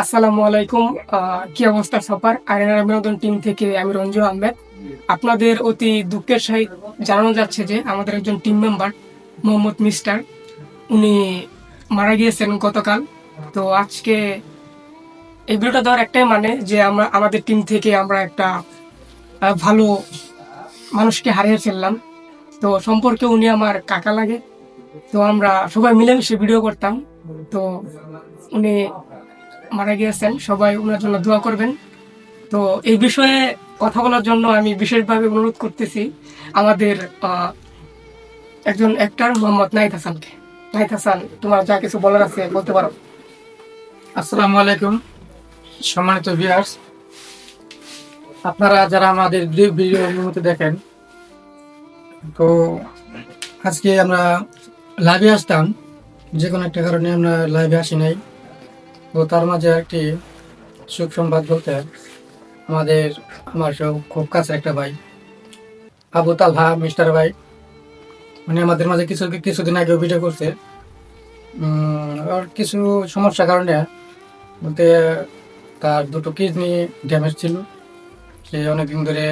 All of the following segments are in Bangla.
আসসালামু আলাইকুম কি অবস্থা সবার? আরেনা বিনোদন টিম থেকে আমি রঞ্জু আহমেদ। আপনাদের অতি দুঃখের সহিত জানানো যাচ্ছে যে আমাদের একজন টিম মেম্বার, মোহাম্মদ মিস্টার, উনি মারা গিয়েছেন গতকাল। তো আজকে এই ভিডিওটা দেওয়ার একটাই মানে যে আমরা, আমাদের টিম থেকে আমরা একটা ভালো মানুষকে হারিয়ে ফেললাম। তো সম্পর্কে উনি আমার কাকা লাগে। তো আমরা সবাই মিলেমিশে ভিডিও করতাম। তো উনি মারা গিয়েছেন। সবাই ওনার জন্য দোয়া করবেন। তো এই বিষয়ে কথা বলার জন্য আমি বিশেষভাবে অনুরোধ করতেছি আমাদের একজন অ্যাক্টর মোহাম্মদ নাহিদ হাসানকে। নাহিদ হাসান, তোমার যা কিছু বলার আছে বলতে পারো। আসসালামু আলাইকুম, সম্মানিত ভিউয়ার্স আপনারা যারা আমাদের ভিডিও মধ্যে দেখেন, তো আজকে আমরা লাইভে আসতাম। যে কোনো একটা কারণে আমরা লাইভে আসি নাই। তো তার মাঝে একটি সুখ সংবাদ বলতে আমাদের, আমার সব খুব কাছে একটা ভাই, আবু তালহা, মিস্টার ভাই। মানে আমাদের মাঝে কিছু, কিছুদিন আগে ভিডিও করছে। আর কিছু সমস্যার কারণে বলতে তার দুটো কিডনি ড্যামেজ ছিল। সে অনেকদিন ধরে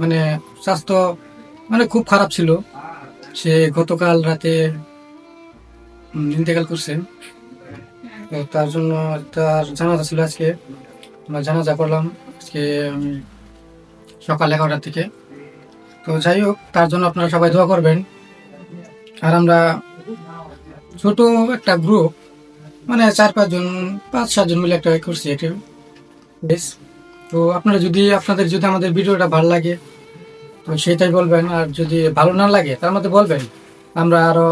মানে স্বাস্থ্য মানে খুব খারাপ ছিল। সে গতকাল রাতে ইন্তেকাল করছে। তার জন্য তার জানাজা ছিল আজকে। আমরা জানাজা করলাম আজকে সকাল এগারোটার থেকে তো যাই হোক, তার জন্য আপনারা সবাই দোয়া করবেন। আর আমরা ছোট একটা গ্রুপ মানে চার পাঁচজন পাঁচ সাতজন মিলে একটা করছি এটা। বেশ। তো আপনারা যদি, আপনাদের যদি আমাদের ভিডিওটা ভালো লাগে, তো সেটাই বলবেন। আর যদি ভালো না লাগে, তার মধ্যে বলবেন। আমরা আরও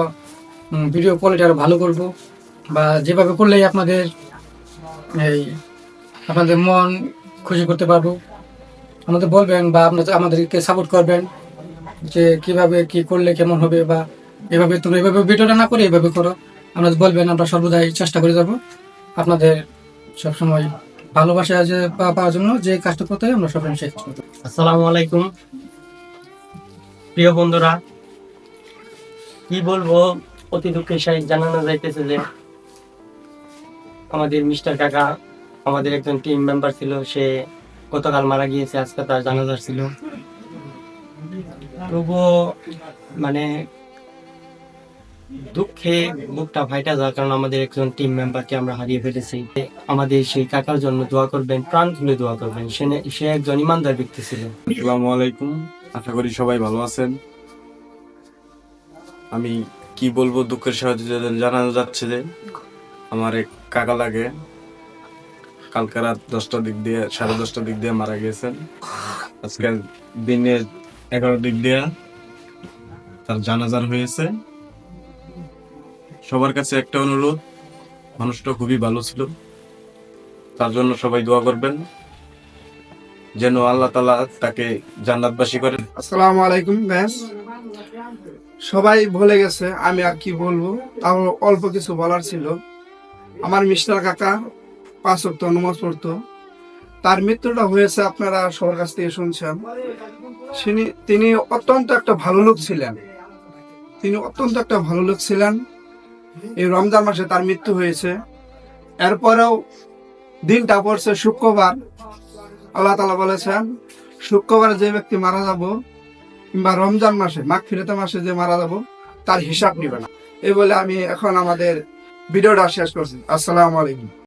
ভিডিও কোয়ালিটি আরও ভালো করব। বা যেভাবে করলেই আপনাদের এই আপনাদের মন খুশি করতে পারব। আমাদের বলবেন বা আপনাদের, আমাদেরকে সাপোর্ট করবেন যে কীভাবে কি করলে কেমন হবে বা এভাবে তুমি এভাবে ভিডিওটা না করে এভাবে করো। আমরা বলবেন, আমরা সর্বদাই চেষ্টা করে যাব আপনাদের সবসময় ভালোবাসা যে পাওয়ার জন্য যে কাজটা করতে হয়, আমরা সবসময় করব। আসসালামু আলাইকুম। প্রিয় বন্ধুরা, কি বলব? অতি দুঃখের সহিত জানানো যাইতেছে যে আমাদের মিস্টার কাকা, আমাদের একজন টিম মেম্বার ছিল, সে গতকাল মারা গিয়েছে, আজকে তার জানাজার ছিল। তবুও মানে দুঃখে বুকটা ফাইটা যাওয়ার কারণ আমাদের একজন টিম মেম্বারকে আমরা হারিয়ে ফেলেছি। আমাদের সেই কাকার জন্য দোয়া করবেন, প্রাণ খুলে দোয়া করবেন। সে একজন ইমানদার ব্যক্তি ছিল। আসসালামু আলাইকুম। আশা করি সবাই ভালো আছেন। আমি কি বলব, দুঃখের সাহায্যে জানানো যাচ্ছে যে আমার এক কাকা লাগে। কালকে রাত দশটার দিক দিয়ে, সাড়ে দশটার দিক দিয়ে মারা গিয়েছেন। আজকে দিনের এগারো দিক দিয়ে তার জানাজার হয়েছে। সবার কাছে একটা অনুরোধ, মানুষটা খুবই ভালো ছিল। তার জন্য সবাই দোয়া করবেন, যেন আল্লাহ তালা তাকে জান্নাতবাসী করেন আসসালামু আলাইকুম ব্যাস সবাই ভুলে গেছে, আমি আর কি বলব? তাও অল্প কিছু বলার ছিল। আমার মিস্টার কাকা পাঁচ অক্ট নমাজ পড়তো। তার মৃত্যুটা হয়েছে আপনারা সবার কাছ থেকে শুনছেন। তিনি অত্যন্ত একটা ভালো লোক ছিলেন। তিনি অত্যন্ত একটা ভালো লোক ছিলেন। এই রমজান মাসে তার মৃত্যু হয়েছে। এরপরেও দিনটা পড়ছে শুক্রবার। আল্লাহ তালা বলেছেন, শুক্রবার যে ব্যক্তি মারা যাব কিংবা রমজান মাসে মাঘ ফিরতে মাসে যে মারা যাব, তার হিসাব নিবে না। এই বলে আমি এখন আমাদের ভিডিওটা শেষ করছি। আসসালামু আলাইকুম।